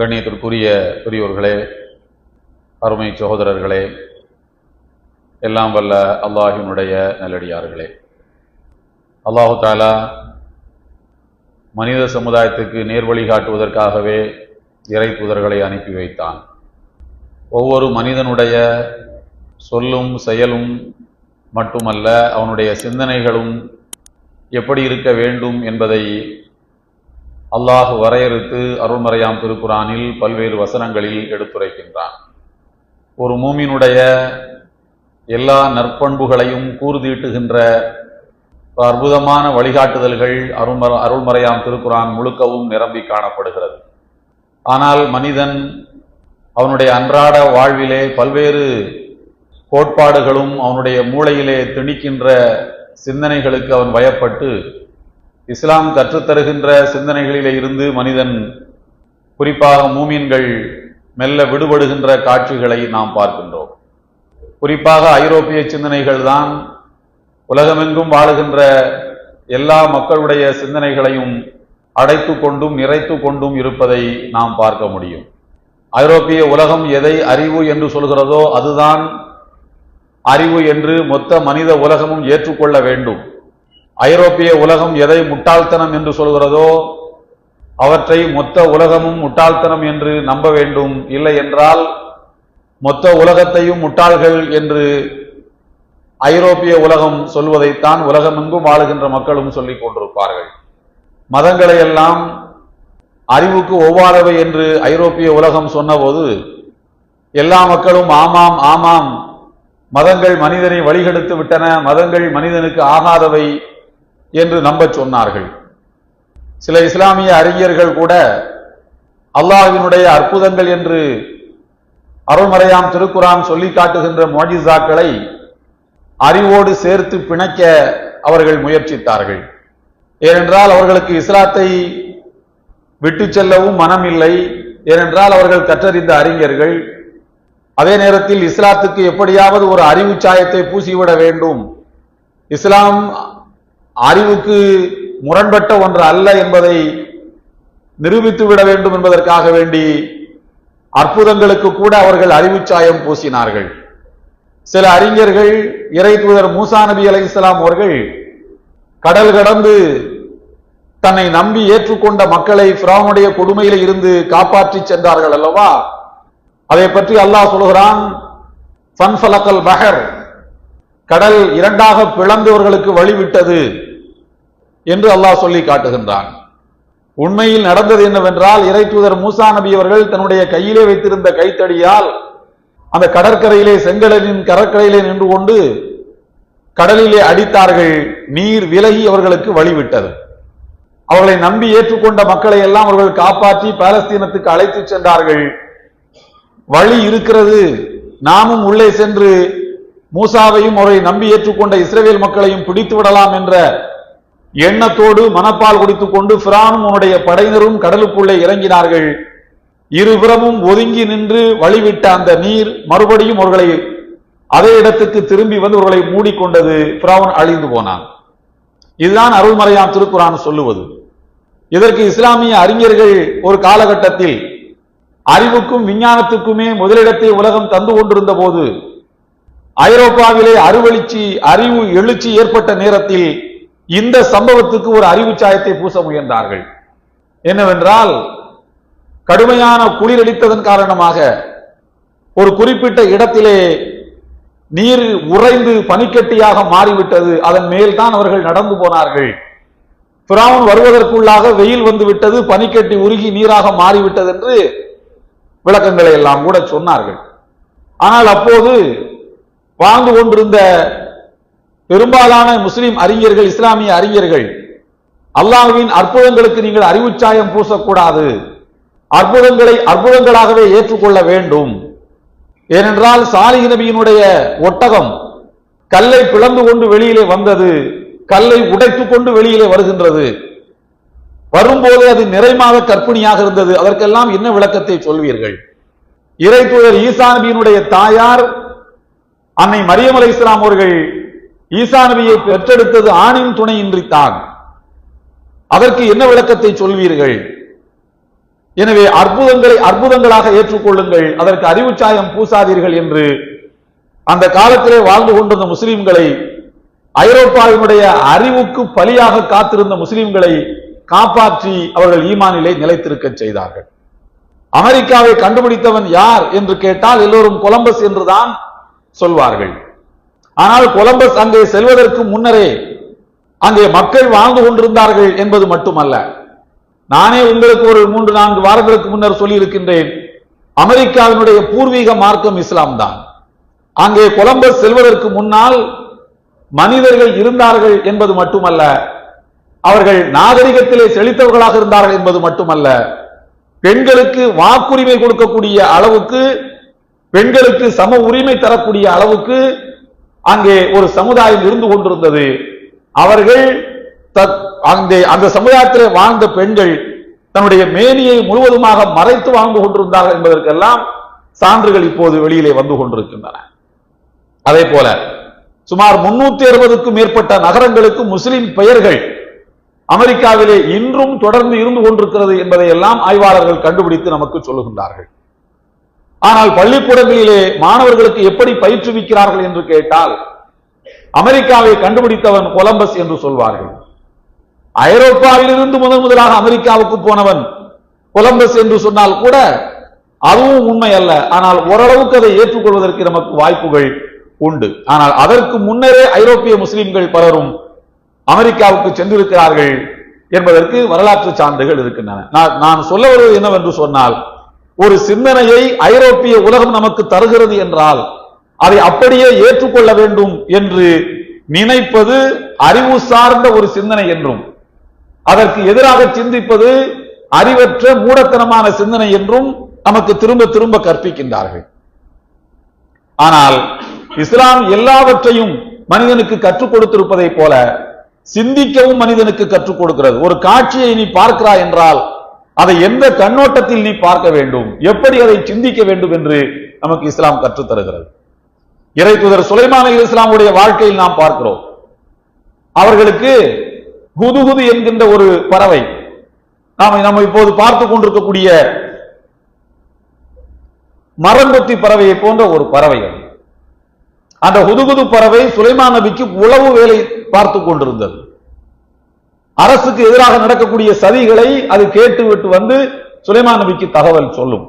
கண்ணியத்திற்குரிய பெரியோர்களே அருமை சகோதரர்களே எல்லாம் வல்ல அல்லாஹினுடைய நல்லடியார்களே. அல்லாஹு தாலா மனித சமுதாயத்துக்கு நேர்வழி காட்டுவதற்காகவே இறை தூதர்களை அனுப்பி வைத்தான். ஒவ்வொரு மனிதனுடைய சொல்லும் செயலும் மட்டுமல்ல அவனுடைய சிந்தனைகளும் எப்படி இருக்க வேண்டும் என்பதை அல்லாஹ் வரையறுத்து அருள்மறையாம் திருக்குறானில் பல்வேறு வசனங்களில் எடுத்துரைக்கின்றான். ஒரு மூமினுடைய எல்லா நற்பண்புகளையும் கூர்தீட்டுகின்ற அற்புதமான வழிகாட்டுதல்கள் அருள்மர அருள்மறையாம் திருக்குறான் முழுக்கவும் நிரம்பி காணப்படுகிறது. ஆனால் மனிதன் அவனுடைய அன்றாட வாழ்விலே பல்வேறு கோட்பாடுகளும் அவனுடைய மூளையிலே திணிக்கின்ற சிந்தனைகளுக்கு அவன் வயப்பட்டு இஸ்லாம் கற்றுத்தருகின்ற சிந்தனைகளிலே இருந்து மனிதன் குறிப்பாக மூமியன்கள் மெல்ல விடுபடுகின்ற காட்சிகளை நாம் பார்க்கின்றோம். குறிப்பாக ஐரோப்பிய சிந்தனைகள் தான் உலகமெங்கும் வாழுகின்ற எல்லா மக்களுடைய சிந்தனைகளையும் அடைத்து கொண்டும் நிறைத்து கொண்டும் இருப்பதை நாம் பார்க்க முடியும். ஐரோப்பிய உலகம் எதை அறிவு என்று சொல்கிறதோ அதுதான் அறிவு என்று மொத்த மனித உலகமும் ஏற்றுக்கொள்ள வேண்டும். ஐரோப்பிய உலகம் எதை முட்டாள்தனம் என்று சொல்கிறதோ அவற்றை மொத்த உலகமும் முட்டாள்தனம் என்று நம்ப வேண்டும். இல்லை என்றால் மொத்த உலகத்தையும் முட்டாள்கள் என்று ஐரோப்பிய உலகம் சொல்வதைத்தான் உலகமெங்கும் வாழுகின்ற மக்களும் சொல்லிக் கொண்டிருப்பார்கள். மதங்களை எல்லாம் அறிவுக்கு ஒவ்வாறவை என்று ஐரோப்பிய உலகம் சொன்னபோது எல்லா மக்களும் ஆமாம் ஆமாம் மதங்கள் மனிதனை வழிகெடுத்து விட்டன மதங்கள் மனிதனுக்கு ஆகாதவை என்று நம்பச் சொன்னார்கள். சில இஸ்லாமிய அறிஞர்கள் கூட அல்லாஹினுடைய அற்புதங்கள் என்று அருள்மறையாம் திருக்குறான் சொல்லி காட்டுகின்ற மோஜிசாக்களை அறிவோடு சேர்த்து பிணைக்க அவர்கள் முயற்சித்தார்கள். ஏனென்றால் அவர்களுக்கு இஸ்லாத்தை விட்டு செல்லவும் மனம் இல்லை ஏனென்றால் அவர்கள் கற்றறிந்த அறிஞர்கள். அதே நேரத்தில் இஸ்லாத்துக்கு எப்படியாவது ஒரு அறிவு சாயத்தை பூசிவிட வேண்டும். இஸ்லாம் அறிவுக்கு முரண்பட்ட ஒன்று அல்ல என்பதை நிரூபித்து விட வேண்டும் என்பதற்காக வேண்டி அற்புதங்களுக்கு கூட அவர்கள் அறிவுச்சாயம் பூசினார்கள். சில அறிஞர்கள் இறை தூதர் மூசா நபி அலை இஸ்லாம் அவர்கள் கடல் கடந்து தன்னை நம்பி ஏற்றுக்கொண்ட மக்களை பிராவனுடைய கொடுமையில இருந்து காப்பாற்றி சென்றார்கள் அல்லவா? அதை பற்றி அல்லாஹ் சொல்கிறான் ஃபன்ஃபலக்கல் பஹர். கடல் இரண்டாக பிளந்தவர்களுக்கு வழிவிட்டது. என்று அல்லாஹ் சொல்லி காட்டுகின்றான். உண்மையில் நடந்தது என்னவென்றால் இறை தூதர் மூசா நபி அவர்கள் தன்னுடைய கையிலே வைத்திருந்த கைத்தடியால் அந்த கடற்கரையிலே செங்கடலின் கடற்கரையிலே நின்று கொண்டு கடலிலே அடித்தார்கள். நீர் விலகி அவர்களுக்கு வழிவிட்டது. அவர்களை நம்பி ஏற்றுக்கொண்ட மக்களை எல்லாம் அவர்கள் காப்பாற்றி பாலஸ்தீனத்துக்கு அழைத்து சென்றார்கள். வழி இருக்கிறது. நாமும் உள்ளே சென்று மூசாவையும் அவரை நம்பி ஏற்றுக்கொண்ட இஸ்ரேல் மக்களையும் பிடித்து விடலாம் என்ற எண்ணத்தோடு மனப்பால் குடித்துக் கொண்டு பிரானும் உன்னுடைய படையினரும் கடலுக்குள்ளே இறங்கினார்கள். இருபுறமும் ஒதுங்கி நின்று வழிவிட்ட அந்த நீர் மறுபடியும் அவர்களை அதே இடத்துக்கு திரும்பி வந்து அவர்களை மூடிக்கொண்டது பிராவன் அழிந்து போனான். இதுதான் அருள்மறையான் திருக்குறான் சொல்லுவது. இதற்கு இஸ்லாமிய அறிஞர்கள் ஒரு காலகட்டத்தில் அறிவுக்கும் விஞ்ஞானத்துக்குமே முதலிடத்தை உலகம் தந்து கொண்டிருந்த போது ஐரோப்பாவிலே அறுவெளிச்சி அறிவு எழுச்சி ஏற்பட்ட நேரத்தில் இந்த சம்பவத்துக்கு ஒரு அறிவு சாயத்தை பூச முயன்றார்கள். என்னவென்றால் கடுமையான குளிர் அளித்ததன் காரணமாக ஒரு குறிப்பிட்ட இடத்திலே நீர் உறைந்து பனிக்கட்டியாக மாறிவிட்டது. அதன் மேல் தான் அவர்கள் நடந்து போனார்கள். பிராவன் வருவதற்குள்ளாக வெயில் வந்து விட்டது பனிக்கட்டி உருகி நீராக மாறிவிட்டது என்று விளக்கங்களை எல்லாம் கூட சொன்னார்கள். ஆனால் அப்போது வாழ்ந்து கொண்டிருந்த பெரும்பாலான முஸ்லிம் அறிஞர்கள் இஸ்லாமிய அறிஞர்கள் அல்லாஹ்வின் அற்புதங்களுக்கு நீங்கள் அறிவுச்சாயம் பூசக்கூடாது. அற்புதங்களை அற்புதங்களாகவே ஏற்றுக்கொள்ள வேண்டும். ஏனென்றால் சாலிஹ் நபியினுடைய ஒட்டகம் கல்லை பிளந்து கொண்டு வெளியிலே வந்தது கல்லை உடைத்துக் கொண்டு வெளியிலே வருகின்றது. வரும்போது அது நிறைமாக கற்பிணியாக இருந்தது. அதற்கெல்லாம் என்ன விளக்கத்தை சொல்வீர்கள்? இறை தூதர் ஈசா நபியினுடைய தாயார் அன்னை மரியம் அலை இஸ்லாம் அவர்கள் ஈசா நபியை பெற்றெடுத்தது ஆணின் துணையின்றித்தான் அதற்கு என்ன விளக்கத்தை சொல்வீர்கள்? எனவே அற்புதங்களை அற்புதங்களாக ஏற்றுக்கொள்ளுங்கள். அதற்கு அறிவுச்சாயம் பூசாதீர்கள் என்று அந்த காலத்திலே வாழ்ந்து கொண்டிருந்த முஸ்லிம்களை ஐரோப்பாவினுடைய அறிவுக்கு பலியாக காத்திருந்த முஸ்லிம்களை காப்பாற்றி அவர்கள் ஈமானிலே நிலைத்திருக்க செய்தார்கள். அமெரிக்காவை கண்டுபிடித்தவன் யார் என்று கேட்டால் எல்லோரும் கொலம்பஸ் என்றுதான் சொல்வார்கள். ஆனால் கொலம்பஸ் அங்கே செல்வதற்கு முன்னரே அங்கே மக்கள் வாழ்ந்து கொண்டிருந்தார்கள் என்பது மட்டுமல்ல. நானே உங்களுக்கு ஒரு மூன்று நான்கு வாரங்களுக்கு முன்னர் சொல்லி இருக்கின்றேன் அமெரிக்காவினுடைய பூர்வீக மார்க்கம் இஸ்லாம் தான் அங்கே கொலம்பஸ் செல்வதற்கு முன்னால் மனிதர்கள் இருந்தார்கள் என்பது மட்டுமல்ல. அவர்கள் நாகரிகத்திலே செழித்தவர்களாக இருந்தார்கள் என்பது மட்டுமல்ல. பெண்களுக்கு வாக்குரிமை கொடுக்கக்கூடிய அளவுக்கு பெண்களுக்கு சம உரிமை தரக்கூடிய அளவுக்கு அங்கே ஒரு சமுதாயம் இருந்து கொண்டிருந்தது. அவர்கள் தத்- அந்த அந்த சமுதாயத்தில் வாழ்ந்த பெண்கள் தன்னுடைய மேனியை முழுவதுமாக மறைத்து வாழ்ந்து கொண்டிருந்தார்கள் என்பதற்கெல்லாம் சான்றுகள் இப்போது வெளியிலே வந்து கொண்டிருக்கின்றன. அதே போல சுமார் முன்னூத்தி அறுபதுக்கும் மேற்பட்ட நகரங்களுக்கு முஸ்லிம் பெயர்கள் அமெரிக்காவிலே இன்றும் தொடர்ந்து இருந்து கொண்டிருக்கிறது என்பதை எல்லாம் ஆய்வாளர்கள் கண்டுபிடித்து நமக்கு சொல்லுகின்றார்கள். ஆனால் பள்ளிக்கூடங்களிலே மாணவர்களுக்கு எப்படி பயிற்றுவிக்கிறார்கள் என்று கேட்டால் அமெரிக்காவை கண்டுபிடித்தவன் கொலம்பஸ் என்று சொல்வார்கள். ஐரோப்பாவிலிருந்து முதன் முதலாக அமெரிக்காவுக்கு போனவன் கொலம்பஸ் என்று சொன்னால் கூட அதுவும் உண்மை அல்ல. ஆனால் ஓரளவுக்கு அதை ஏற்றுக்கொள்வதற்கு நமக்கு வாய்ப்புகள் உண்டு. ஆனால் அதற்கு முன்னரே ஐரோப்பிய முஸ்லிம்கள் பலரும் அமெரிக்காவுக்கு சென்றிருக்கிறார்கள் என்பதற்கு வரலாற்று சான்றுகள் இருக்கின்றன. நான் நான் சொல்ல வருவது என்னவென்று சொன்னால் ஒரு சிந்தனையை ஐரோப்பிய உலகம் நமக்கு தருகிறது என்றால் அதை அப்படியே ஏற்றுக்கொள்ள வேண்டும் என்று நினைப்பது அறிவு சார்ந்த ஒரு சிந்தனை என்றும் அதற்கு எதிராக சிந்திப்பது அறிவற்ற மூடத்தனமான சிந்தனை என்றும் நமக்கு திரும்ப திரும்ப கற்பிக்கின்றார்கள். ஆனால் இஸ்லாம் எல்லாவற்றையும் மனிதனுக்கு கற்றுக் கொடுத்திருப்பதை போல சிந்திக்கவும் மனிதனுக்கு கற்றுக் கொடுக்கிறது. ஒரு காட்சியை நீ பார்க்கிறாய் என்றால் அதை எந்த கண்ணோட்டத்தில் நீ பார்க்க வேண்டும்? எப்படி அதை சிந்திக்க வேண்டும் என்று நமக்கு இஸ்லாம் கற்றுத் தருகிறது இறை தூதர் சுலைமான அலி இஸ்லாமுடைய வாழ்க்கையில் நாம் பார்க்கிறோம். அவர்களுக்கு குதுகுது என்கின்ற ஒரு பறவை நாம் நம்ம இப்போது பார்த்து கொண்டிருக்கக்கூடிய மரங்கொத்தி பறவையை போன்ற ஒரு பறவை அந்த ஹுதுகுது பறவை சுலைமான் நபிக்கு உளவு வேலை பார்த்து கொண்டிருந்தது. அரசுக்கு எதிராக நடக்கக்கூடிய சதிகளை அது கேட்டுவிட்டு வந்து சுலைமான் நபிக்கு தகவல் சொல்லும்.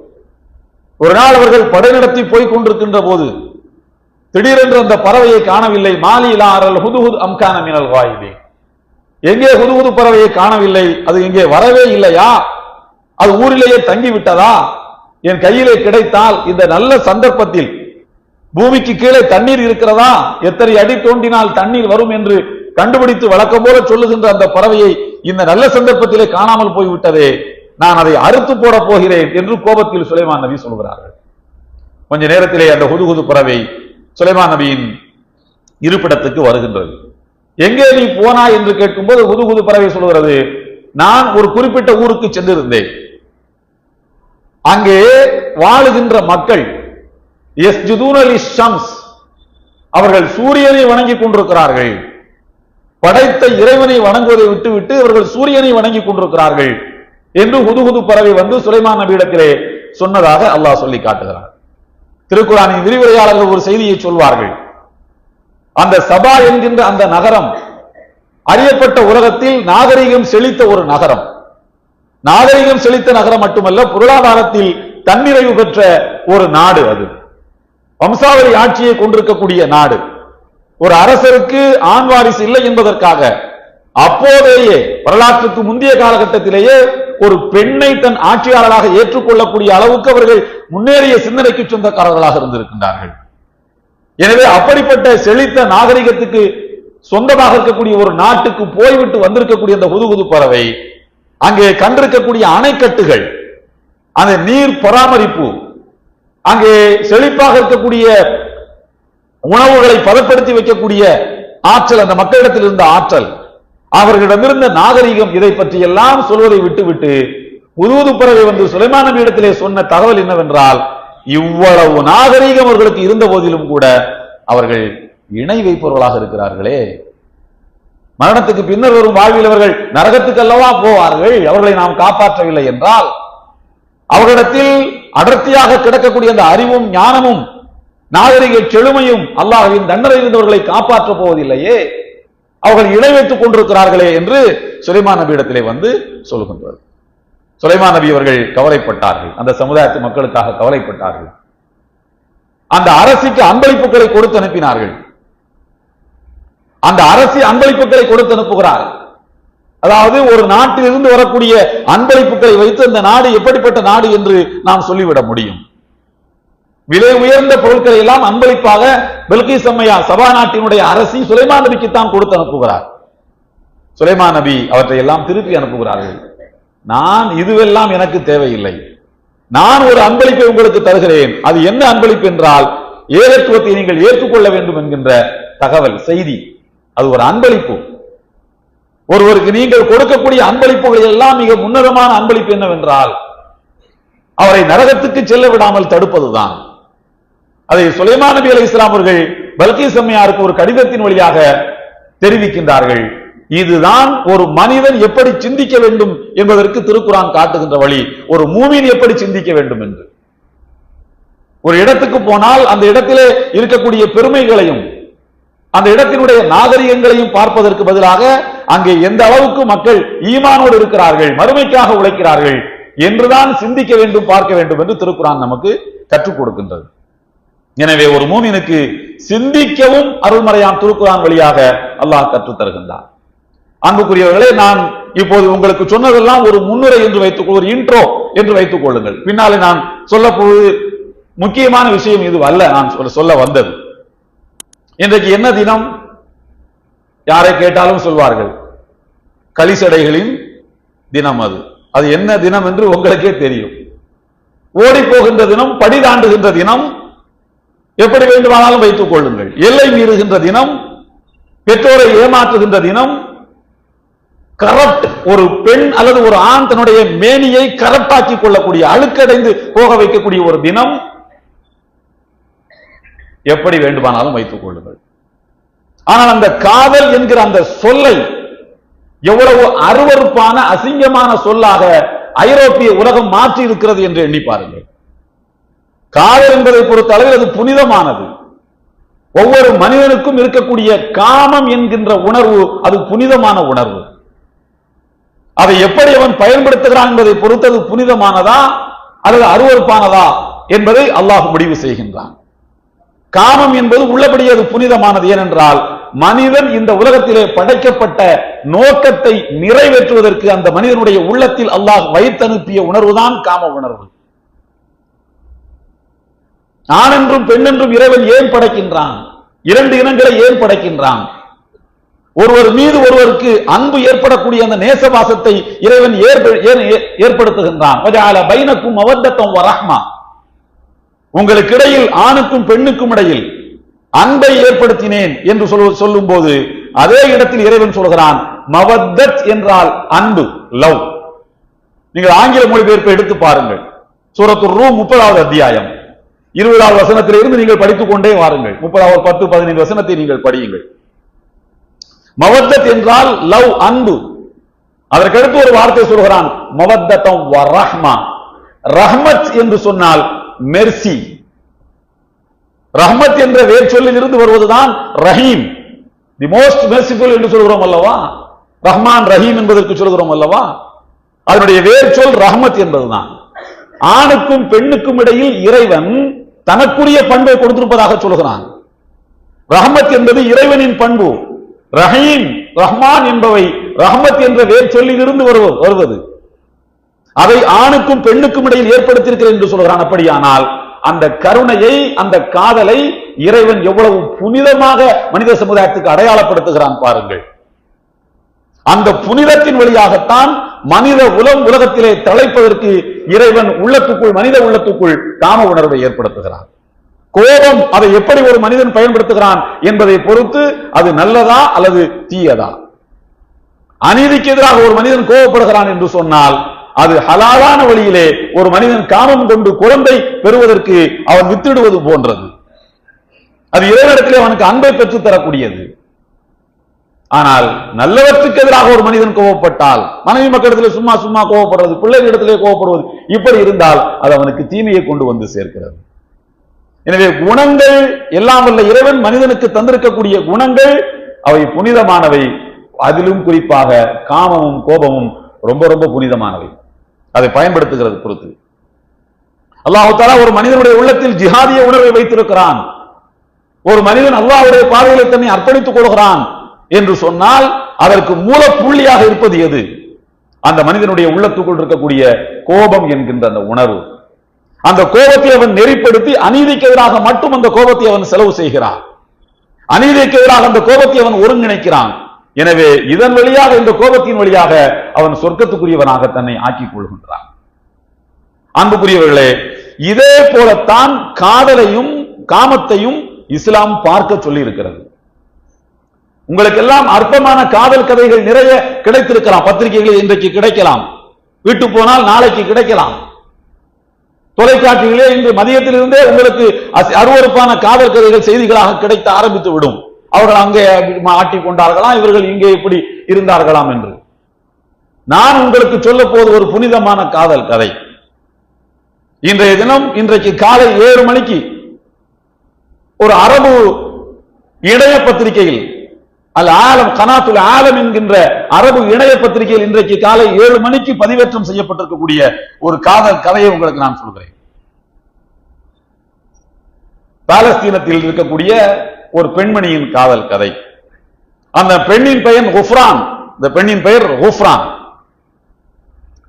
ஒரு நாள் அவர்கள் படை நடத்தி போய் கொண்டிருக்கின்ற போது திடீரென்று அந்த பறவையை காணவில்லை. மாலியிலாரல் அரல் ஹுதுஹுத் அம்கான மினல் வாயிலே எங்கே ஹுதுஹுது பறவையை காணவில்லை? அது இங்கே வரவே இல்லையா? அது ஊரிலேயே தங்கி விட்டதா என் கையிலே கிடைத்தால் இந்த நல்ல சந்தர்ப்பத்தில் பூமிக்கு கீழே தண்ணீர் இருக்கிறதா? எத்தனை அடி தோண்டினால் தண்ணீர் வரும் என்று கண்டுபிடித்து வழக்கம் போல சொல்லுகின்ற அந்த பறவையை இந்த நல்ல சந்தர்ப்பத்திலே காணாமல் போய்விட்டதே நான் அதை அறுத்து போட போகிறேன் என்று கோபத்தில் சுலைமான் நபி சொல்கிறார்கள் கொஞ்ச நேரத்திலே அந்த ஹுதுகுது பறவை சுலைமான் நபியின் இருப்பிடத்துக்கு வருகின்றது. எங்கே நீ போனா? என்று கேட்கும்போது ஹுதுகுது பறவை சொல்கிறது நான் ஒரு குறிப்பிட்ட ஊருக்கு சென்றிருந்தேன். அங்கே வாழுகின்ற மக்கள் எஸ் ஜுதூன் அலி ஷம்ஸ் அவர்கள் சூரியனை வணங்கிக் கொண்டிருக்கிறார்கள். படைத்த இறைவனை வணங்குவதை விட்டுவிட்டு அவர்கள் சூரியனை வணங்கிக் கொண்டிருக்கிறார்கள் என்று ஹுதுஹுது பறவை வந்து சுலைமான் நபியிடத்திலே சொன்னதாக அல்லாஹ் சொல்லி காட்டுகிறார் திருக்குறானின் விரிவுரையாளர்கள் ஒரு செய்தியை சொல்வார்கள். அந்த சபா என்கின்ற அந்த நகரம் அறியப்பட்ட உலகத்தில் நாகரிகம் செழித்த ஒரு நகரம். நாகரிகம் செழித்த நகரம் மட்டுமல்ல பொருளாதாரத்தில் தன்னிறைவு பெற்ற ஒரு நாடு அது. வம்சாவளி ஆட்சியை கொண்டிருக்கக்கூடிய நாடு. ஒரு அரசருக்கு ஆண் வாரிசு இல்லை என்பதற்காக அப்போதேயே வரலாற்றுக்கு முந்தைய காலகட்டத்திலேயே ஒரு பெண்ணை தன் ஆட்சியாளராக ஏற்றுக்கொள்ளக்கூடிய அளவுக்கு அவர்கள் முன்னேறிய சிந்தனைக்கு சொந்தக்காரர்களாக இருந்திருக்கின்றார்கள். எனவே அப்படிப்பட்ட செழித்த நாகரிகத்துக்கு சொந்தமாக இருக்கக்கூடிய ஒரு நாட்டுக்கு போய்விட்டு வந்திருக்கக்கூடிய அந்த புது பறவை அங்கே கண்டிருக்கக்கூடிய அணைக்கட்டுகள் அந்த நீர் பராமரிப்பு அங்கே செழிப்பாக இருக்கக்கூடிய உணவுகளை பதப்படுத்தி வைக்கக்கூடிய ஆற்றல் அந்த மக்களிடத்தில் இருந்த ஆற்றல். அவர்களிடமிருந்த நாகரிகம் இதை பற்றி எல்லாம் சொல்வதை விட்டுவிட்டு உருவது பறவை வந்து சுலைமான இடத்திலே சொன்ன தகவல் என்னவென்றால் இவ்வளவு நாகரிகம் அவர்களுக்கு இருந்த போதிலும் கூட அவர்கள் இணை வைப்பவர்களாக இருக்கிறார்களே. மரணத்துக்கு பின்னர் வரும் வாழ்வில் அவர்கள் நரகத்துக்கு அல்லவா போவார்கள் அவர்களை நாம் காப்பாற்றவில்லை என்றால் அவர்களிடத்தில் அடர்த்தியாக கிடக்கக்கூடிய அந்த அறிவும் ஞானமும் நாகரிக செழுமையும் அல்லாஹின் தண்டனை இருந்தவர்களை காப்பாற்றப் போவதில்லையே. அவர்கள் இணை வைத்துக் கொண்டிருக்கிறார்களே என்று சுலைமான் நபியிடத்திலே வந்து சொல்லுகின்றது சுலைமான் நபி அவர்கள் கவலைப்பட்டார்கள். அந்த சமுதாயத்து மக்களுக்காக கவலைப்பட்டார்கள். அந்த அரசுக்கு அன்பளிப்புகளை கொடுத்து அனுப்பினார்கள். அந்த அரசு அன்பளிப்புகளை கொடுத்து அனுப்புகிறார் அதாவது ஒரு நாட்டிலிருந்து வரக்கூடிய அன்பளிப்புகளை வைத்து அந்த நாடு எப்படிப்பட்ட நாடு என்று நாம் சொல்லிவிட முடியும். விலை உயர்ந்த பொருட்களை எல்லாம் அன்பளிப்பாக பெல்கி சம்மையா சபா நாட்டினுடைய அரசி சுலைமான் நபிக்கு தான் கொடுத்து அனுப்புகிறார். சுலைமான் நபி அவற்றை எல்லாம் திருப்பி அனுப்புகிறார்கள். நான் இதுவெல்லாம் எனக்கு தேவையில்லை. நான் ஒரு அன்பளிப்பை உங்களுக்கு தருகிறேன். அது என்ன அன்பளிப்பு என்றால் ஏகத்துவத்தை நீங்கள் ஏற்றுக்கொள்ள வேண்டும் என்கின்ற தகவல் செய்தி. அது ஒரு அன்பளிப்பு. ஒருவருக்கு நீங்கள் கொடுக்கக்கூடிய அன்பளிப்புகள் எல்லாம் மிக முன்னரமான அன்பளிப்பு என்னவென்றால் அவரை நரகத்துக்கு செல்ல விடாமல் தடுப்பதுதான். அதை சுலைமான் நபி அலி இஸ்லாம் அவர்கள் பல்கி செம்மையாருக்கு ஒரு கடிதத்தின் வழியாக தெரிவிக்கின்றார்கள். இதுதான் ஒரு மனிதன் எப்படி சிந்திக்க வேண்டும் என்பதற்கு திருக்குறான் காட்டுகின்ற வழி. ஒரு மூவின் எப்படி சிந்திக்க வேண்டும் என்று. ஒரு இடத்துக்கு போனால் அந்த இடத்திலே இருக்கக்கூடிய பெருமைகளையும் அந்த இடத்தினுடைய நாகரிகங்களையும் பார்ப்பதற்கு பதிலாக அங்கே எந்த அளவுக்கு மக்கள் ஈமானோடு இருக்கிறார்கள் மறுமைக்காக உழைக்கிறார்கள் என்றுதான் சிந்திக்க வேண்டும் பார்க்க வேண்டும் என்று திருக்குறான் நமக்கு கற்றுக் கொடுக்கின்றது. எனவே ஒரு மூமினுக்கு சிந்திக்கவும் அருள்மறையான் திருக்குரான் வழியாக அல்லாஹ் கற்றுத் தருகின்றார் அன்புக்குரியவர்களே நான் இப்போது உங்களுக்கு சொன்னதெல்லாம் ஒரு முன்னுரை என்று வைத்துக் ஒரு இன்ட்ரோ என்று வைத்துக் கொள்ளுங்கள். பின்னாலே நான் சொல்ல போவது முக்கியமான விஷயம் இது அல்ல நான் சொல்ல- சொல்ல வந்தது. இன்றைக்கு என்ன தினம்? யாரை கேட்டாலும் சொல்வார்கள் கலிசடைகளின் தினம் அது. அது என்ன தினம் என்று உங்களுக்கே தெரியும். ஓடி போகின்ற தினம் படிதாண்டுகின்ற தினம் எப்படி வேண்டுமானாலும் வைத்துக் கொள்ளுங்கள். எல்லை மீறுகின்ற தினம் பெற்றோரை ஏமாற்றுகின்ற தினம் கரப்ட் ஒரு பெண் அல்லது ஒரு ஆண் தன்னுடைய மேனியை கரப்டாக்கி கொள்ளக்கூடிய அழுக்கடைந்து போக வைக்கக்கூடிய ஒரு தினம் எப்படி வேண்டுமானாலும் வைத்துக் கொள்ளுங்கள். ஆனால் அந்த காதல் என்கிற அந்த சொல்லை எவ்வளவு அருவருப்பான அசிங்கமான சொல்லாக ஐரோப்பிய உலகம் மாற்றி இருக்கிறது என்று எண்ணி பாருங்கள். காதல் என்பதை பொறுத்த அளவில் அது புனிதமானது. ஒவ்வொரு மனிதனுக்கும் இருக்கக்கூடிய காமம் என்கின்ற உணர்வு அது புனிதமான உணர்வு. அதை எப்படி அவன் பயன்படுத்துகிறான் என்பதை பொறுத்தது புனிதமானதா அல்லது அருவருப்பானதா என்பதை அல்லாஹ் முடிவு செய்கின்றான். காமம் என்பது உள்ளபடியே அது புனிதமானது. ஏனென்றால் மனிதன் இந்த உலகத்திலே படைக்கப்பட்ட நோக்கத்தை நிறைவேற்றுவதற்கு அந்த மனிதனுடைய உள்ளத்தில் அல்லாஹ் வைத்தனுப்பிய உணர்வுதான் காம உணர்வு. ஆணென்றும் பெண்ணென்றும் இறைவன் ஏன் படைக்கின்றான்? இரண்டு இனங்களை ஏன் படைக்கின்றான்? ஒருவர் மீது ஒருவருக்கு அன்பு ஏற்படக்கூடிய அந்த நேசவாசத்தை இறைவன் ஏற்ப- ஏ- ஏற்படுத்துகின்றான். வஜஅல பைனக்கும் வரஹ்மா உங்களுக்கு இடையில் ஆணுக்கும் பெண்ணுக்கும் இடையில் அன்பை ஏற்படுத்தினேன் என்று சொல்ல சொல்லும் போது அதே இடத்தில் இறைவன் சொல்கிறான் மவத்தத் என்றால் அன்பு லவ். நீங்கள் ஆங்கில மொழிபெயர்ப்பை எடுத்து பாருங்கள். சூரத்து ரூ முப்பதாவது அத்தியாயம். இருபதாவது வசனத்திலிருந்து நீங்கள் படித்துக் கொண்டே வாருங்கள். முப்பதாவது பத்து பதினைந்து வசனத்தை நீங்கள் படியுங்கள். மவத்தத் என்றால் லவ் அன்பு. அதற்கடுத்து ஒரு வார்த்தை சொல்கிறான் மவத்தம் ரஹ்மா. ரஹ்மத் என்று சொன்னால் மெர்சி. ரஹ்மத் என்ற வேர் சொல்லில் இருந்து வருவதுதான் ரஹீம். தி மோஸ்ட் மெர்சிஃபுல் என்று சொல்கிறோம் அல்லவா? ரஹ்மான் ரஹீம் என்பதற்கு சொல்கிறோம் அல்லவா? அதனுடைய வேர் சொல் ரஹ்மத் என்பதுதான். ஆணுக்கும் பெண்ணுக்கும் இடையில் இறைவன் தனக்குரிய பண்பை கொடுத்திருப்பதாக சொல்கிறான் ரஹமத் என்பது இறைவனின் பண்பு. ரஹீம் ரஹ்மான் என்பவை ரஹமத் என்ற வேர் சொல்லிலிருந்து வருவ- வருவது. அதை ஆணுக்கும் பெண்ணுக்கும் இடையில் ஏற்படுத்தியிருக்கிறேன் என்று சொல்கிறான் அப்படியானால் அந்த கருணையை அந்த காதலை இறைவன் எவ்வளவு புனிதமாக மனித சமுதாயத்துக்கு அடையாளப்படுத்துகிறான் பாருங்கள். அந்த புனிதத்தின் வழியாகத்தான் மனித உலம் உலகத்திலே தலைப்பதற்கு இறைவன் உள்ளத்துக்குள் மனித உள்ளத்துக்குள் காம உணர்வை ஏற்படுத்துகிறான் கோபம் அதை எப்படி ஒரு மனிதன் பயன்படுத்துகிறான் என்பதை பொறுத்து அது நல்லதா அல்லது தீயதா? அநீதிக்கு எதிராக ஒரு மனிதன் கோபப்படுகிறான் என்று சொன்னால் அது ஹலாலான வழியிலே ஒரு மனிதன் காமம் கொண்டு குழந்தை பெறுவதற்கு அவன் வித்திடுவது போன்றது. அது இறைவனிடத்திலே அவனுக்கு அன்பை பெற்றுத் தரக்கூடியது ஆனால் நல்லவற்றுக்கு எதிராக ஒரு மனிதன் கோவப்பட்டால் மனைவி மக்களிடத்தில் சும்மா சும்மா கோபப்படுறது பிள்ளைகளிடத்திலே கோவப்படுவது இப்படி இருந்தால் அது அவனுக்கு தீமையை கொண்டு வந்து சேர்க்கிறது. எனவே குணங்கள் எல்லாம் வல்ல இறைவன் மனிதனுக்கு தந்திருக்கக்கூடிய குணங்கள் அவை புனிதமானவை. அதிலும் குறிப்பாக காமமும் கோபமும் ரொம்ப ரொம்ப புனிதமானவை. அதை பயன்படுத்துகிறது பொறுத்து. அல்லாஹு ஒரு மனிதனுடைய உள்ளத்தில் ஜிஹாதிய உணர்வை வைத்திருக்கிறான். ஒரு மனிதன் அல்லாஹுடைய பார்வையில தன்னை அர்ப்பணித்துக் கொள்கிறான். என்று சொன்னால் அதற்கு மூல புள்ளியாக இருப்பது எது? அந்த மனிதனுடைய உள்ளத்துக்குள் இருக்கக்கூடிய கோபம் என்கின்ற அந்த உணர்வு. அந்த கோபத்தை அவன் நெறிப்படுத்தி அநீதிக்கு எதிராக மட்டும் அந்த கோபத்தை அவன் செலவு செய்கிறான். அநீதிக்கு எதிராக அந்த கோபத்தை அவன் ஒருங்கிணைக்கிறான். எனவே இதன் வழியாக இந்த கோபத்தின் வழியாக அவன் சொர்க்கத்துக்குரியவனாக தன்னை ஆக்கிக் கொள்கின்றான். அன்புக்குரியவர்களே இதே போலத்தான் காதலையும் காமத்தையும் இஸ்லாம் பார்க்க சொல்லி இருக்கிறது உங்களுக்கெல்லாம் அற்பமான காதல் கதைகள் நிறைய கிடைத்திருக்கலாம். பத்திரிகைகளில் இன்றைக்கு கிடைக்கலாம். வீட்டு போனால் நாளைக்கு கிடைக்கலாம். தொலைக்காட்சிகளே இன்று மதியத்திலிருந்தே உங்களுக்கு அஸ்- அருவருப்பான காதல் கதைகள் செய்திகளாக கிடைக்க ஆரம்பித்து விடும். அவர்கள் அங்கே ஆட்டி கொண்டார்களாம் இவர்கள் இங்கே இப்படி இருந்தார்களாம் என்று. நான் உங்களுக்கு சொல்ல போது ஒரு புனிதமான காதல் கதை. இன்றைய தினம் இன்றைக்கு காலை ஏழு மணிக்கு ஒரு அரபு இணைய பத்திரிகையில் அல் ஆலம் கனாத்துல் ஆலம் என்கின்ற அரபு இணைய பத்திரிகையில் இன்றைக்கு காலை ஏழு மணிக்கு பதிவேற்றம் செய்யப்பட்டிருக்கக்கூடிய ஒரு காதல் கதையை உங்களுக்கு நான் சொல்கிறேன். பாலஸ்தீனத்தில் இருக்கக்கூடிய ஒரு பெண்மணியின் காதல் கதை. அந்த பெண்ணின் பெயர் ஹுஃப்ரான் இந்த பெண்ணின் பெயர் ஹுஃப்ரான்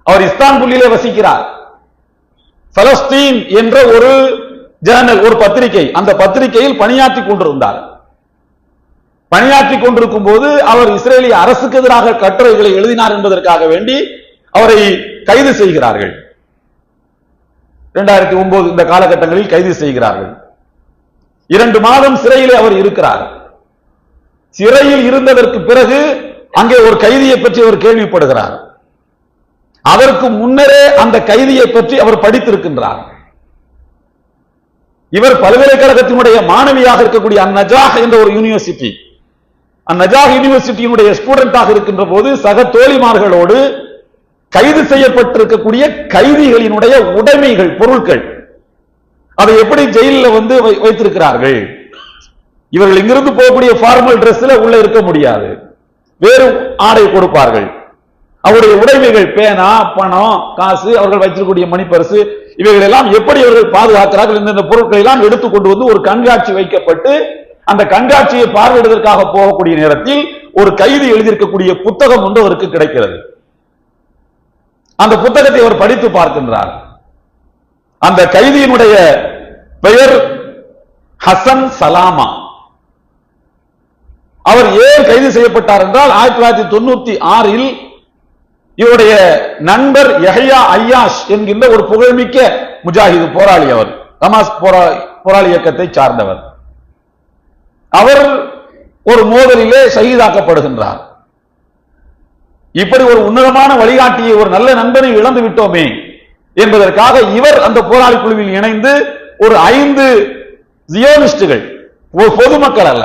அவர் இஸ்தான்புல்லிலே வசிக்கிறார். பலஸ்தீன் என்ற ஒரு ஜேர்னல் ஒரு பத்திரிகை அந்த பத்திரிகையில் பணியாற்றிக் கொண்டிருந்தார். பணியாற்றிக் கொண்டிருக்கும் போது அவர் இஸ்ரேலிய அரசுக்கு எதிராக கட்டுரைகளை எழுதினார் என்பதற்காக வேண்டி அவரை கைது செய்கிறார்கள். இரண்டாயிரத்தி ஒன்பது இந்த காலகட்டங்களில் கைது செய்கிறார்கள். இரண்டு மாதம் சிறையிலே அவர் இருக்கிறார். சிறையில் இருந்ததற்கு பிறகு அங்கே ஒரு கைதியை பற்றி அவர் கேள்விப்படுகிறார். அதற்கு முன்னரே அந்த கைதியை பற்றி அவர் படித்திருக்கின்றார். இவர் பல்கலைக்கழகத்தினுடைய மாணவியாக இருக்கக்கூடிய அந்நஜாஹ் என்ற ஒரு யூனிவர்சிட்டி அந்நஜாஹ் யூனிவர்சிட்டியினுடைய ஸ்டூடெண்டாக இருக்கின்ற போது சக தோழிமார்களோடு கைது செய்யப்பட்டிருக்கக்கூடிய கைதிகளினுடைய உடைமைகள் பொருட்கள் அதை எப்படி ஜெயிலில் வந்து வை- வைத்திருக்கிறார்கள்? இவர்கள் இங்கிருந்து போகக்கூடிய ஃபார்மல் ட்ரெஸ்ல உள்ள இருக்க முடியாது. வேறு ஆடை கொடுப்பார்கள். அவருடைய உடைமைகள் பேனா பணம் காசு அவர்கள் வைத்திருக்கக்கூடிய மணிப்பரிசு இவைகள் எல்லாம் எப்படி அவர்கள் பாதுகாக்கிறார்கள் இந்த பொருட்களை எல்லாம் எடுத்து கொண்டு வந்து ஒரு கண்காட்சி வைக்கப்பட்டு அந்த கண்காட்சியை பார்வையிடுவதற்காக போகக்கூடிய நேரத்தில் ஒரு கைதி எழுதியிருக்கக்கூடிய புத்தகம் ஒன்று அவருக்கு கிடைக்கிறது. அந்த புத்தகத்தை அவர் படித்து பார்க்கின்றார். அந்த கைதியினுடைய பெயர் ஹசன் சலாமா. அவர் ஏன் கைது செய்யப்பட்டார் என்றால் ஆயிரத்தி தொள்ளாயிரத்தி தொண்ணூத்தி ஆறில் இவருடைய நண்பர் எஹையா ஐயாஷ் என்கின்ற ஒரு புகழ்மிக்க முஜாஹிது போராளி அவர் தமாஸ் போரா- போராளி இயக்கத்தை சார்ந்தவர். அவர் ஒரு மோதலிலே சகிதாக்கப்படுகின்றார் இப்படி ஒரு உன்னதமான வழிகாட்டியை ஒரு நல்ல நண்பனை இழந்து விட்டோமே என்பதற்காக இவர் அந்த போராளி குழுவில் இணைந்து ஒரு ஐந்து ஜியோனிஸ்டுகள் ஒரு பொதுமக்கள் அல்ல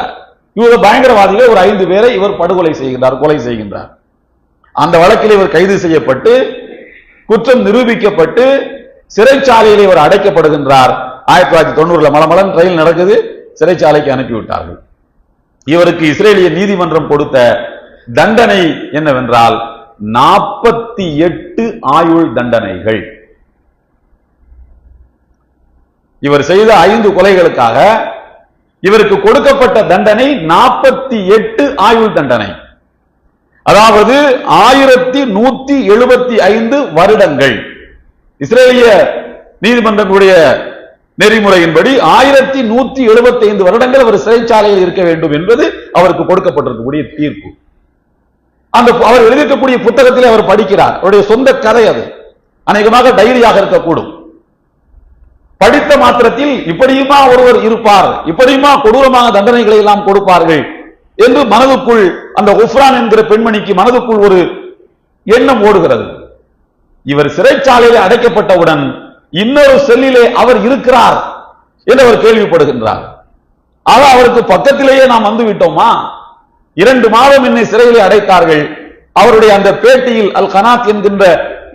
இவர் பயங்கரவாதிகள் ஒரு ஐந்து பேரை இவர் படுகொலை செய்கின்றார் கொலை செய்கின்றார். அந்த வழக்கில் இவர் கைது செய்யப்பட்டு குற்றம் நிரூபிக்கப்பட்டு சிறைச்சாலையில் இவர் அடைக்கப்படுகின்றார். ஆயிரத்தி தொள்ளாயிரத்தி தொண்ணூறுல மலமலன் ரயில் நடக்குது. சிறைச்சாலைக்கு அனுப்பிவிட்டார்கள். இவருக்கு இஸ்ரேலிய நீதிமன்றம் கொடுத்த தண்டனை என்னவென்றால் நாற்பத்தி எட்டு ஆயுள் தண்டனைகள். இவர் செய்த ஐந்து கொலைகளுக்காக இவருக்கு கொடுக்கப்பட்ட தண்டனை நாற்பத்தி எட்டு ஆயுள் தண்டனை. அதாவது ஆயிரத்தி நூத்தி எழுபத்தி ஐந்து வருடங்கள். இஸ்ரேலிய நீதிமன்றங்களுடைய நெறிமுறையின்படி ஆயிரத்தி நூத்தி எழுபத்தி ஐந்து வருடங்கள் அவர் சிறைச்சாலையில் இருக்க வேண்டும் என்பது அவருக்கு கொடுக்கப்பட்டிருக்கக்கூடிய தீர்ப்பு. அந்த அவர் எழுதியிருக்கக்கூடிய புத்தகத்தில் அவர் படிக்கிறார். அவருடைய சொந்த கதை அது. அநேகமாக டைரியாக இருக்கக்கூடும். படித்த மாத்திரத்தில் இப்படியுமா ஒருவர் இருப்பார் இப்படியுமா கொடூரமான தண்டனைகளை எல்லாம் கொடுப்பார்கள் என்று மனதுக்குள் அந்த உஃப்ரான் என்கிற பெண்மணிக்கு மனதுக்குள் ஒரு எண்ணம் ஓடுகிறது. இவர் சிறைச்சாலையில் அடைக்கப்பட்டவுடன் இன்னொரு செல்லிலே அவர் இருக்கிறார் என்று அவர் கேள்விப்படுகின்றார். ஆக அவருக்கு பக்கத்திலேயே நாம் வந்து விட்டோமா? இரண்டு மாதம் என்னை சிறையிலே அடைத்தார்கள். அவருடைய அந்த பேட்டியில் அல் கனாத் என்கின்ற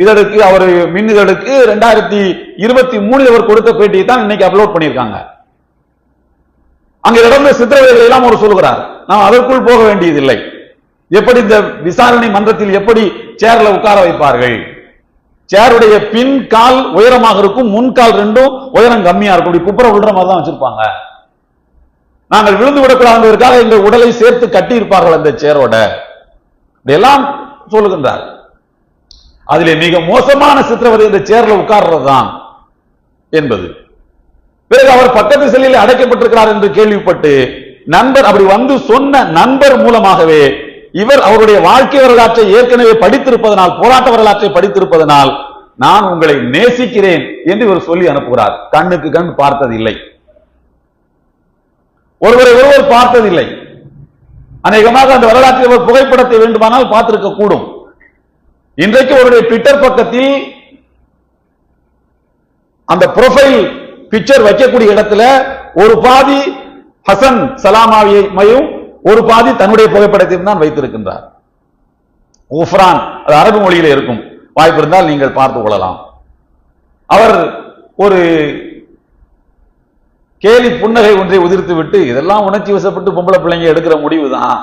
இதழுக்கு அவர் மின்னிதழுக்கு ரெண்டாயிரத்தி இருபத்தி மூணில் அவர் கொடுத்த பேட்டியை தான் இன்னைக்கு அப்லோட் பண்ணியிருக்காங்க. அங்க நடந்த சித்திரவதைகளை எல்லாம் அவர் சொல்கிறார் நாம் அதற்குள் போக வேண்டியதில்லை. எப்படி இந்த விசாரணை மன்றத்தில் எப்படி சேர்ல உட்கார வைப்பார்கள்? சேருடைய பின் கால் உயரமாக இருக்கும் முன் கால் ரெண்டும் உயரம் கம்மியா இருக்கும். இப்படி குப்புற விழுற மாதிரி தான் வச்சிருப்பாங்க. நாங்கள் விழுந்து விடக்கூடாதுங்கிறதுக்காக எங்கள் உடலை சேர்த்து கட்டி இருப்பார்கள் அந்த சேரோட. இதெல்லாம் சொல்லுகின்றார். அதிலே மிக மோசமான சித்திரவதை இந்த சேர்ல உட்கார்றது தான் என்பது. பிறகு அவர் பக்கத்து செல்லில் அடைக்கப்பட்டிருக்கிறார் என்று கேள்விப்பட்டு நண்பர் அப்படி வந்து சொன்ன நண்பர் மூலமாகவே இவர் அவருடைய வாழ்க்கை வரலாற்றை ஏற்கனவே படித்திருப்பதனால் போராட்ட வரலாற்றை படித்திருப்பதனால் நான் உங்களை நேசிக்கிறேன் என்று இவர் சொல்லி அனுப்புகிறார். கண்ணுக்கு கண் பார்த்ததில்லை. ஒருவரை ஒருவர் பார்த்ததில்லை. அநேகமாக அந்த வரலாற்றில் ஒரு புகைப்படத்தை வேண்டுமானால் பார்த்திருக்க கூடும் இன்றைக்கு அவருடைய ட்விட்டர் பக்கத்தில் அந்த ப்ரொஃபைல் பிக்சர் வைக்கக்கூடிய இடத்துல ஒரு பாதி ஹசன் சலாமாவையும் ஒரு பாதி தன்னுடைய புகைப்படத்தையும் தான் வைத்திருக்கின்றார். உஃப்ரான் அது அரபு மொழியில இருக்கும். வாய்ப்பு இருந்தால் நீங்கள் பார்த்து கொள்ளலாம். அவர் ஒரு கேலி புன்னகை ஒன்றை உதிர்த்து விட்டு இதெல்லாம் உணர்ச்சி வசப்பட்டு பொம்பளை பிள்ளைங்க எடுக்கிற முடிவு தான்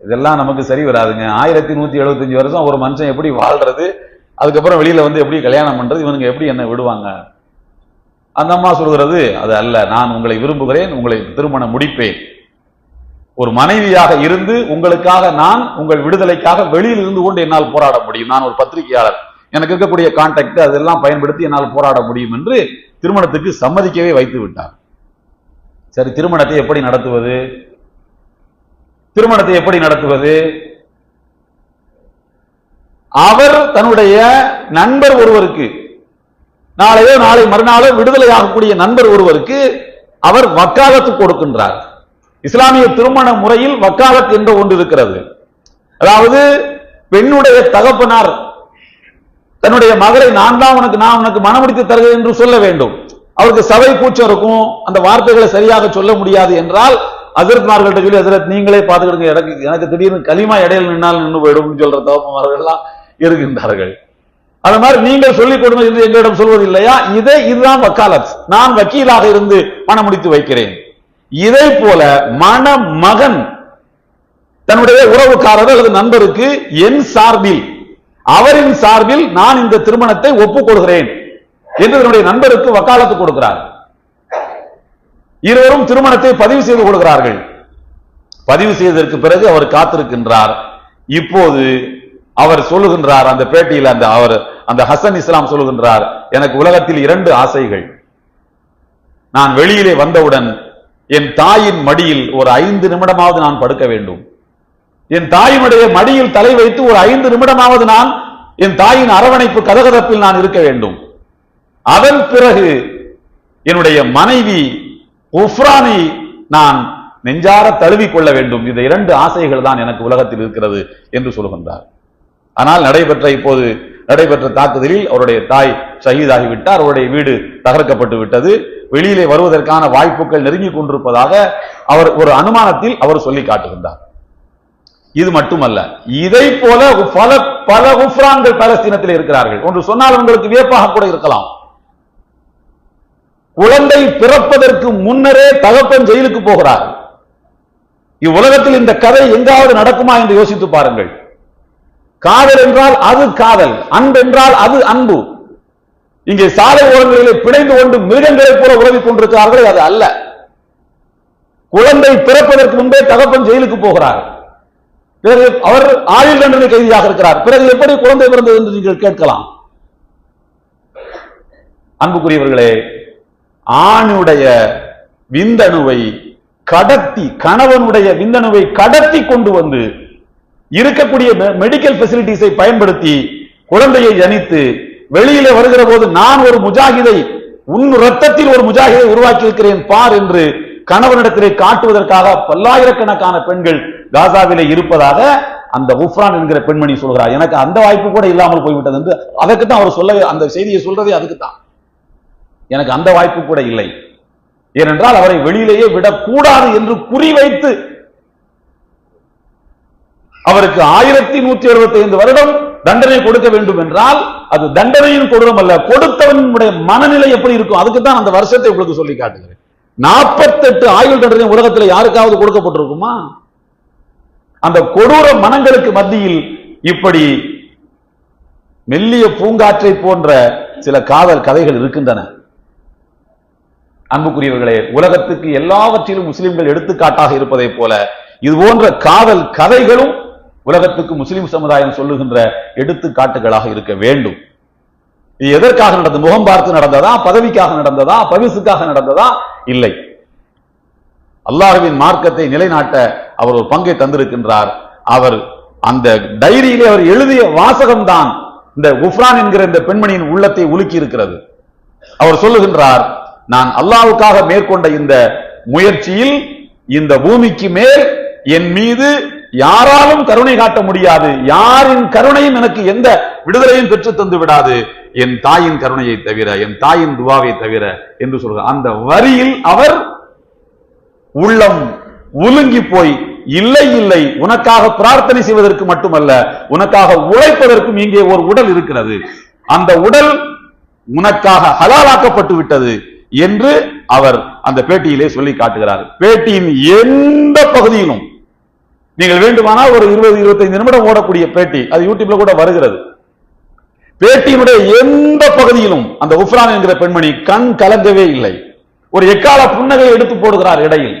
இதெல்லாம் நமக்கு சரி வராதுங்க. ஆயிரத்தி நூத்தி எழுபத்தஞ்சு வருஷம் ஒரு மனுஷன் எப்படி வாழ்றது? அதுக்கப்புறம் வெளியில வந்து எப்படி கல்யாணம் பண்றது? இவனுங்க எப்படி என்ன விடுவாங்க? அந்த அம்மா சொல்கிறது அது அல்ல. நான் உங்களை விரும்புகிறேன் உங்களை திருமணம் முடிப்பேன். ஒரு மனைவியாக இருந்து உங்களுக்காக நான் உங்கள் விடுதலைக்காக வெளியில் இருந்து கொண்டு என்னால் போராட முடியும். நான் ஒரு பத்திரிகையாளர். எனக்கு இருக்கக்கூடிய கான்டாக்ட் அதெல்லாம் பயன்படுத்தி என்னால் போராட முடியும் என்று திருமணத்துக்கு சம்மதிக்கவே வைத்து விட்டார். சரி திருமணத்தை எப்படி நடத்துவது? திருமணத்தை எப்படி நடத்துவது? அவர் தன்னுடைய நண்பர் ஒருவருக்கு நாளையோ நாளை மறுநாளோ விடுதலை ஆகக்கூடிய நண்பர் ஒருவருக்கு அவர் வக்காலத்து கொடுக்கின்றார். இஸ்லாமிய திருமண முறையில் வக்காலத் என்ற ஒன்று இருக்கிறது. அதாவது பெண்ணுடைய தகப்பனார் தன்னுடைய மகளை நான் தான் உனக்கு நான் உனக்கு மனமுடித்து தருகிறேன் என்று சொல்ல வேண்டும். அவருக்கு சபை கூச்சம் இருக்கும். அந்த வார்த்தைகளை சரியாக சொல்ல முடியாது என்றால் அசரத்மார்கள்ட்ட சொல்லி அசரத் நீங்களே பார்த்துக்கிடுங்க. எனக்கு எனக்கு திடீர்னு களிமா இடையில நின்னால் நின்று போயிடும் சொல்ற தகப்பமார்கள் எல்லாம் இருக்கின்றார்கள். அது மாதிரி நீங்கள் சொல்லிக் கொடுங்க என்று எங்களிடம் சொல்வது இல்லையா இதை இதுதான் வக்காலத். நான் வக்கீலாக இருந்து பணம் முடித்து வைக்கிறேன். இதே போல மணமகன் தன்னுடைய உறவுக்காரர் அல்லது நண்பருக்கு என் சார்பில் அவரின் சார்பில் நான் இந்த திருமணத்தை ஒப்புக்கொள்கிறேன் என்று தன்னுடைய நண்பருக்கு வக்காலத்து கொடுக்கிறார். இருவரும் திருமணத்தை பதிவு செய்து கொடுக்கிறார்கள் பதிவு செய்ததற்கு பிறகு அவர் காத்திருக்கின்றார். இப்போது அவர் சொல்லுகின்றார் அந்த பேட்டியில் அந்த அவர் அந்த ஹசன் இஸ்லாம் சொல்லுகின்றார் எனக்கு உலகத்தில் இரண்டு ஆசைகள். நான் வெளியிலே வந்தவுடன் என் தாயின் மடியில் ஒரு ஐந்து நிமிடமாவது நான் படுக்க வேண்டும். என் தாயினுடைய மடியில் தலை வைத்து ஒரு ஐந்து நிமிடமாவது நான் என் தாயின் அரவணைப்பு கதகதப்பில் நான் இருக்க வேண்டும். அதன் பிறகு என்னுடைய மனைவி உஃப்ரானை நான் நெஞ்சார தழுவிக் கொள்ள வேண்டும். இந்த இரண்டு ஆசைகள் தான் எனக்கு உலகத்தில் இருக்கிறது என்று சொல்கின்றார். ஆனால் நடைபெற்ற இப்போது நடைபெற்ற தாக்குதலில் அவருடைய தாய் ஷஹீதாகிவிட்டார். அவருடைய வீடு தகர்க்கப்பட்டு விட்டது. வெளியிலே வருவதற்கான வாய்ப்புகள் நெருங்கிக் கொண்டிருப்பதாக அவர் ஒரு அனுமானத்தில் அவர் சொல்லி காட்டுகின்றார். இது மட்டுமல்ல இதை போல பல பல உஃப்ரான்கள் பலஸ்தீனத்தில் இருக்கிறார்கள். ஒன்று சொன்னால் உங்களுக்கு வியப்பாக கூட இருக்கலாம். குழந்தை பிறப்பதற்கு முன்னரே தகப்பன் ஜெயிலுக்கு போகிறார். இவ்வுலகத்தில் இந்த கதை எங்காவது நடக்குமா என்று யோசித்து பாருங்கள். காதல் என்றால் அது காதல் அன்பு என்றால் அது அன்பு. இங்கே சாலை ஓரங்களிலே பிணைந்து கொண்டு மிருகங்களைப் போல உறவிக் கொண்டிருக்கிறார்கள் அது அல்ல. குழந்தை பிறப்பதற்கு முன்பே தகப்பன் ஜெயிலுக்கு போகிறார். பிறகு அவர் ஆயுள் தண்டனை கைதியாக இருக்கிறார். பிறகு எப்படி குழந்தை பிறந்தது என்று நீங்கள் கேட்கலாம். அன்புக்குரியவர்களே ஆணுடைய விந்தணுவை கடத்தி கணவனுடைய விந்தணுவை கடத்தி கொண்டு வந்து இருக்கக்கூடிய மெடிக்கல் பெசிலிட்டிஸை பயன்படுத்தி குழந்தையை ஜனித்து வெளியிலே வருகிற போது நான் ஒரு முஜாகிதை உன் ரத்தத்தில் ஒரு முஜாகிதை உருவாக்கி இருக்கிறேன் பார் என்று கணவனிடத்திலே காட்டுவதற்காக பல்லாயிரக்கணக்கான பெண்கள் காசாவிலே இருப்பதாக அந்த உஃப்ரான் என்கிற பெண்மணி சொல்கிறார். எனக்கு அந்த வாய்ப்பு கூட இல்லாமல் போய்விட்டது என்று அதற்கு தான் அவர் சொல்ல அந்த செய்தியை சொல்றதே அதுக்கு தான் எனக்கு அந்த வாய்ப்பு கூட இல்லை. ஏனென்றால் அவரை வெளியிலேயே விடக்கூடாது என்று குறிவைத்து அவருக்கு ஆயிரத்தி நூற்றி எழுபத்தி ஐந்து வருடம் தண்டனை கொடுக்க வேண்டும் என்றால் அது தண்டனையின் கொடூரம் அல்ல கொடுத்தவனுடைய மனநிலை எப்படி இருக்கும் அதுக்கு தான் அந்த வருஷத்தை உங்களுக்கு சொல்லி காட்டுகிறேன். நாற்பத்தெட்டு ஆயுள் தண்டனை உலகத்தில் யாருக்காவது கொடுக்கப்பட்டிருக்குமா? அந்த கொடூர மனங்களுக்கு மத்தியில் இப்படி மெல்லிய பூங்காற்றை போன்ற சில காதல் கதைகள் இருக்கின்றன. அன்புக்குரியவர்களே உலகத்துக்கு எல்லாவற்றிலும் முஸ்லிம்கள் எடுத்துக்காட்டாக இருப்பதை போல இது போன்ற காதல் கதைகளும் உலகத்துக்கு முஸ்லிம் சமுதாயம் சொல்லுகின்ற எடுத்துக்காட்டுகளாக இருக்க வேண்டும். இது எதற்காக நடந்தது? முகம் பார்த்து நடந்ததா? பதவிக்காக நடந்ததா? பரிசுக்காக நடந்ததா? இல்லை. அல்லாஹ்வின் மார்க்கத்தை நிலைநாட்ட அவர் ஒரு பங்கை தந்திருக்கின்றார். அவர் அந்த டைரியிலே அவர் எழுதிய வாசகம்தான் இந்த உஃப்ரான் என்கிற இந்த பெண்மணியின் உள்ளத்தை உலுக்கி இருக்கிறது அவர் சொல்லுகின்றார் நான் அல்லாவுக்காக மேற்கொண்ட இந்த முயற்சியில் இந்த பூமிக்கு மேல் என் மீது யாராலும் கருணை காட்ட முடியாது. யாரின் கருணையும் எனக்கு எந்த விடுதலையும் பெற்று தந்து விடாது. என் தாயின் கருணையை தவிர என் தாயின் துவாவை தவிர என்று சொல்ற அந்த வரியில் அவர் உள்ளம் உலுங்கி போய் இல்லை இல்லை உனக்காக பிரார்த்தனை செய்வதற்கு மட்டுமல்ல உனக்காக உழைப்பதற்கும் இங்கே ஒரு உடல் இருக்கிறது. அந்த உடல் உனக்காக ஹலாலாக்கப்பட்டு விட்டது என்று அவர் அந்த பேட்டியிலே சொல்லி காட்டுகிறார். பேட்டியின் எந்த பகுதியிலும் நீங்கள் வேண்டுமானால் ஒரு இருபது இருபத்தைந்து நிமிடம் ஓடக்கூடிய பேட்டி அது யூடியூப்ல கூட வருகிறது. பேட்டியினுடைய எந்த பகுதியிலும் அந்த உஃப்ரான் என்கிற பெண்மணி கண் கலங்கவே இல்லை. ஒரு எக்கால புன்னகை எடுத்து போடுகிறார் இடையில்.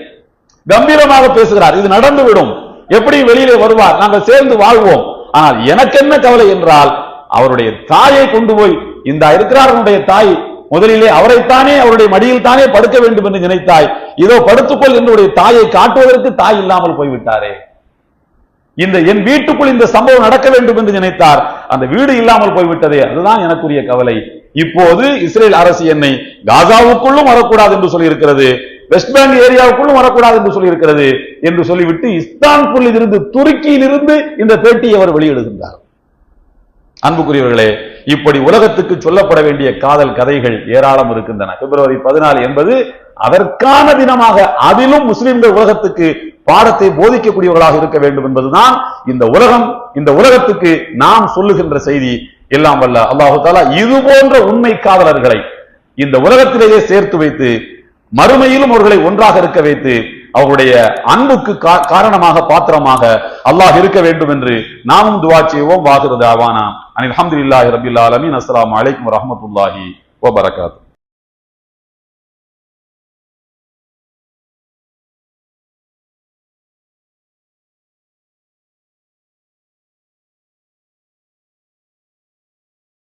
கம்பீரமாக பேசுகிறார். இது நடந்துவிடும். எப்படி வெளியிலே வருவார்? நாங்கள் சேர்ந்து வாழ்வோம். ஆனால் எனக்கு என்ன கவலை என்றால் அவருடைய தாயை கொண்டு போய் இந்த இருக்கிறார் அவனுடைய தாய் முதலிலே அவரைத்தானே அவருடைய மடியில் தானே படுக்க வேண்டும் என்று நினைத்தாய். இதோ படுத்துக்கொள் என்னுடைய தாயை காட்டுவதற்கு தாய் இல்லாமல் போய்விட்டாரே. இந்த என் வீட்டுக்குள் இந்த சம்பவம் நடக்க வேண்டும் என்று நினைத்தார். அந்த வீடு இல்லாமல் போய்விட்டதே அதுதான் எனக்குரிய கவலை. இப்போது இஸ்ரேல் அரசு என்னை காசாவுக்குள்ளும் வரக்கூடாது என்று சொல்லி இருக்கிறது வெஸ்ட் பேங்க் ஏரியாவுக்குள்ளும் வரக்கூடாது என்று சொல்லி இருக்கிறது என்று சொல்லிவிட்டு இஸ்தான்புல்லில் இருந்து துருக்கியில் இருந்து இந்த பேட்டியை அவர் வெளியிடுகின்றார். அன்புக்குரியவர்களே இப்படி உலகத்துக்கு சொல்லப்பட வேண்டிய காதல் கதைகள் ஏராளம் இருக்கின்றன. பிப்ரவரி பதினாலு என்பது அதற்கான தினமாக அதிலும் முஸ்லிம்கள் உலகத்துக்கு பாடத்தை போதிக்கக்கூடியவர்களாக இருக்க வேண்டும் என்பதுதான் இந்த உலகம் இந்த உலகத்துக்கு நாம் சொல்லுகின்ற செய்தி. எல்லாம் வல்ல அல்லாஹு தாலா இது போன்ற உண்மை காதலர்களை இந்த உலகத்திலேயே சேர்த்து வைத்து மறுமையிலும் அவர்களை ஒன்றாக இருக்க வைத்து அவருடைய அன்புக்கு கா- காரணமாக பாத்திரமாக அல்லாஹ் இருக்க வேண்டும் என்று நாமும் துவா செய்வோம். வாகிறது அவானா அனில் அஹமதுல்லாஹி ரபில் ஆலமீன். அஸ்ஸலாமு அலைக்கும் வரஹ்மத்துல்லாஹி வபரகாத்து